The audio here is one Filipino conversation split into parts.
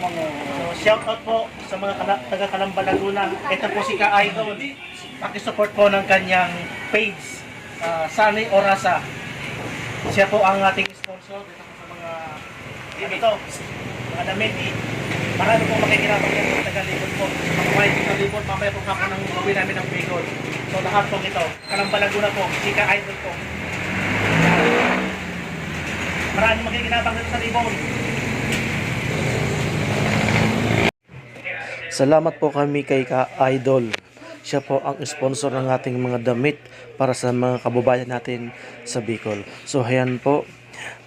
So, shout out po sa mga kana- taga Kalamba Laguna. Ito po si Ka Idol. Pakisupport po ng kanyang page, uh, Sunny Orasa. Siya po ang ating sponsor dito po sa mga ano to, mga damit. eh. Marami pong makikinabang yan sa taga-libon po. White sa libon, mamaya po kapon ng uwi namin ng Bicol. So lahat po ito, Kalamba Laguna po, si Ka Idol po. Marami makikinabang dito sa libon. Salamat po kami kay Ka Idol. Siya po ang sponsor ng ating mga damit para sa mga kababayan natin sa Bicol. So ayan po,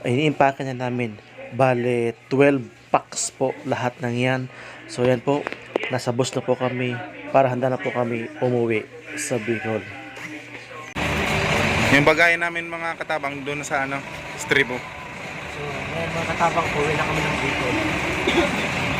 iniimpake na namin. Bale, 12 packs po lahat ng yan. So ayan po, nasa bus na po kami para handa na po kami umuwi sa Bicol. Yung bagay namin mga katabang doon sa ano, stribo. So, ngayon mga katabang, uwi na kami ng Bicol.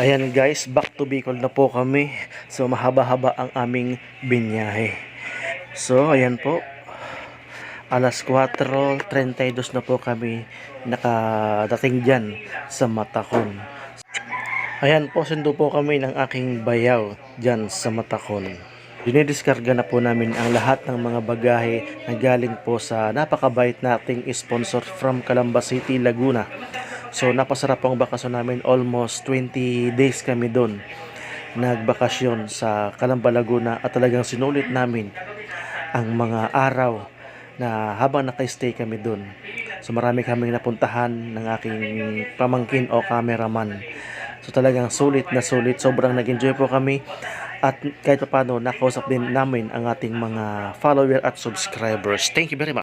Ayan guys, back to Bicol na po kami. So mahaba-haba ang aming binyahe. So ayan po. Alas 4.32 na po kami nakadating dyan sa Matakon. Ayan po, sundo po kami ng aking bayaw dyan sa Matakon. Dinidiskarga na po namin ang lahat ng mga bagahe na galing po sa napakabait nating sponsor from Calamba City, Laguna. So napasarap ang bakasyon namin, almost 20 days kami doon. Nagbakasyon sa Calamba, Laguna at talagang sinulit namin ang mga araw na habang naka-stay kami doon. So marami kaming napuntahan ng aking pamangkin o cameraman. So talagang sulit na sulit. Sobrang nag-enjoy po kami. At kahit pa paano, nakausap din namin ang ating mga follower at subscribers. Thank you very much.